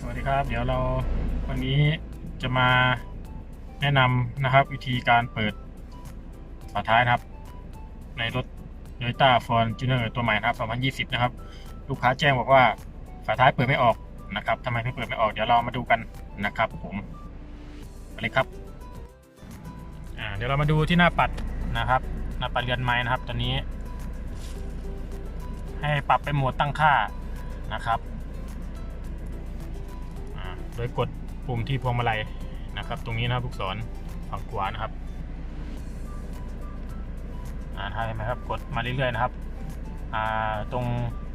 สวัสดีครับ เดี๋ยวเราวันนี้จะมาแนะนำนะครับ วิธีการเปิดฝาท้ายนะครับ ในรถ Toyota Fortuner ตัวใหม่นะครับ 2020 นะครับ ลูกค้าแจ้งบอกว่าฝาท้ายเปิดไม่ออกนะครับทำไมถึงเปิดไม่ออกเดี๋ยวเรามาดูกันนะครับผมไปเลยครับเดี๋ยวเรามาดูที่หน้าปัดนะครับ หน้าปัดเรือนไม้นะครับตอนนี้ ให้ปรับเป็นโหมดตั้งค่านะครับ โดยกดปุ่มที่พวงมาลัยนะครับ ตรงนี้นะครับลูกศรฝั่งขวานะครับอ่าถ้าเห็นไหมครับ กดมาเรื่อยๆนะครับอ่าตรง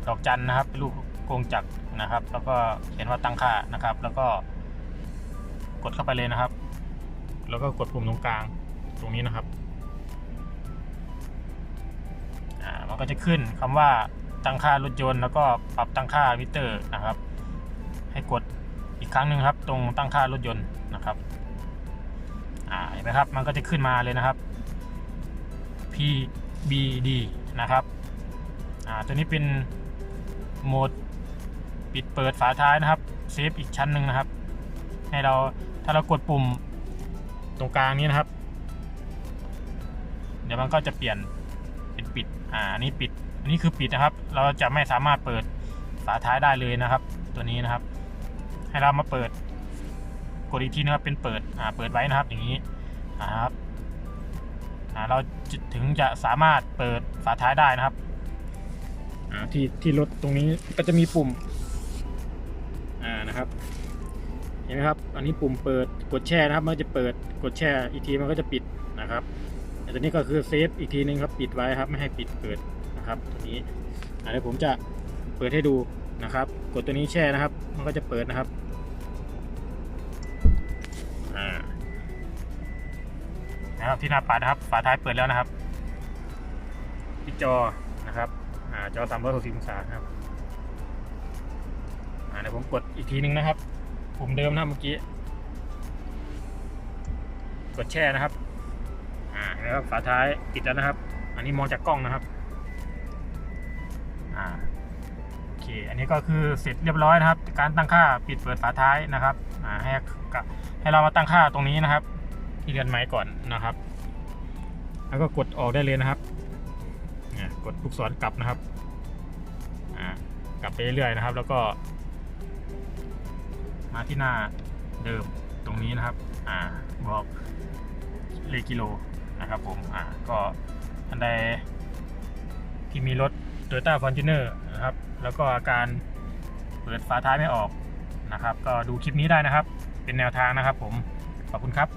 ดอกจันนะครับเป็นรูปกงจักรนะครับ แล้วก็เขียนว่าตั้งค่านะครับ แล้วก็กดเข้าไปเลยนะครับ แล้วก็กดปุ่มตรงกลางตรงนี้นะครับอ่ามันก็จะขึ้นคำว่าตั้งค่ารถยนต์ แล้วก็ปรับตั้งค่ามิเตอร์นะครับ ให้กด ครั้งหนึ่งครับ ตรงตั้งค่ารถยนต์นะครับอ่าเห็นไหมครับ มันก็จะขึ้นมาเลยนะครับ PBD นะครับอ่าตัวนี้เป็นโหมดปิดเปิดฝาท้ายนะครับเซฟอีกชั้นหนึ่งนะครับ ให้เราถ้าเรากดปุ่มตรงกลางนี้นะครับ เดี๋ยวมันก็จะเปลี่ยนเป็นปิดอ่าอันนี้ปิดอันนี้คือปิดนะครับ เราจะไม่สามารถเปิดฝาท้ายได้เลยนะครับ ตัวนี้นะครับ ให้เรามาเปิด กดอีกทีนะครับเป็นเปิดอ่าเปิดไว้นะครับอย่างนี้อ่าครับอ่าเราถึงจะสามารถเปิดฝาท้ายได้นะครับอ่าที่ที่รถตรงนี้ก็จะมีปุ่มอ่านะครับเห็นไหมครับ อันนี้ปุ่มเปิดกดแช่นะครับมันจะเปิดกดแช่อีกทีมันก็จะปิดนะครับแต่ตัวนี้ก็คือเซฟอีกทีนึงครับปิดไว้ครับไม่ให้ปิดเปิดนะครับตัวนี้เดี๋ยวผมจะเปิดให้ดูนะครับ กดตัวนี้แช่นะครับ มันก็จะเปิดนะครับ นะครับที่หน้าปัดนะครับฝาท้ายเปิดแล้วนะครับที่จอนะครับอ่าจอ360องศาครับอ่าเดี๋ยวผมกดอีกทีนึงนะครับปุ่มเดิมนะเมื่อกี้กดแช่นะครับอ่าแล้วฝาท้ายปิดแล้วนะครับ อันนี้มองจากกล้องนะครับอ่าโอเคอันนี้ก็คือเสร็จเรียบร้อยนะครับ การตั้งค่าปิดเปิดฝาท้ายนะครับอ่าให้กะให้เรามาตั้งค่าตรงนี้นะครับ ที่เรือนไม้ก่อนนะครับ แล้วก็กดออกได้เลยนะครับนี่กดลูกศรกลับนะครับกลับไปเรื่อยๆนะครับ แล้วก็ มาที่หน้าเดิมตรงนี้นะครับ อ่าบอกเลขกิโลนะครับผม อ่า ก็อันใดที่มีรถ Toyota Fortuner นะครับ แล้วก็อาการเปิดฝาท้ายไม่ออกนะครับ ก็ดูคลิปนี้ได้นะครับ เป็นแนวทางนะครับผม ขอบคุณครับ